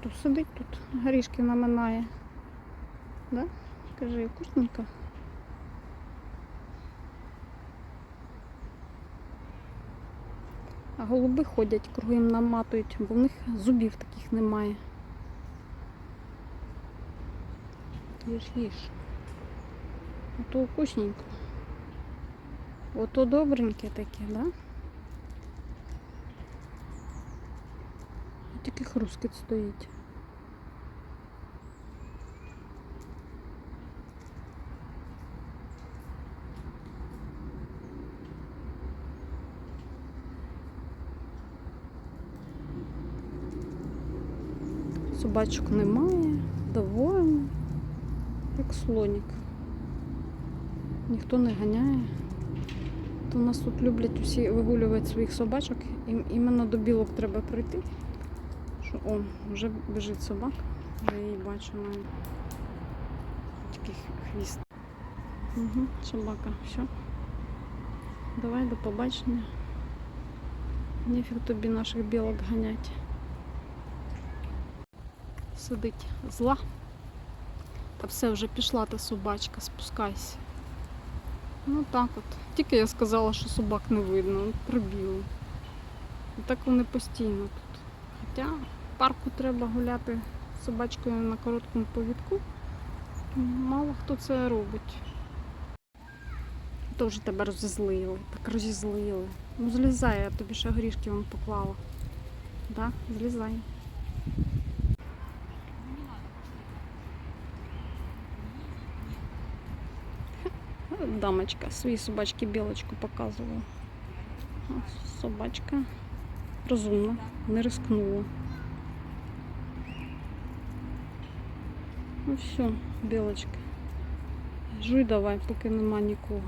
Хто сидить тут, горішки наминає. Да? Кажи, вкусненько. А голуби ходять, кругом наматують, бо в них зубів таких немає. Їж, їж. Ото вкусненько. Ото добреньке таке, да? Тільки хрускіт стоїть. Собачок немає, довольно, як слонік. Ніхто не ганяє. То у нас тут люблять усі вигулювати своїх собачок. І іменно до білок треба прийти. Що, о, вже біжить собака, вже її бачу навіть. Такий хвіст. Угу, собака, все. Давай до побачення. Нефіг тобі наших білок ганять. Сидить зла. Та все, вже пішла та собачка, спускайся. Ну так от. Тільки я сказала, що собак не видно, от прибіли. І так вони постійно тут. Хоча парку треба гуляти собачкою на короткому повідку. Мало хто це робить. Вже тебе розізлили, так розізлили. Ну злізай, я тобі ще горішки вам поклала. Так, злізай. Дамочка своїй собачці білочку показувала. Собачка розумна, не рискнула. Ну все, білочка. Жуй давай, поки нема нікого.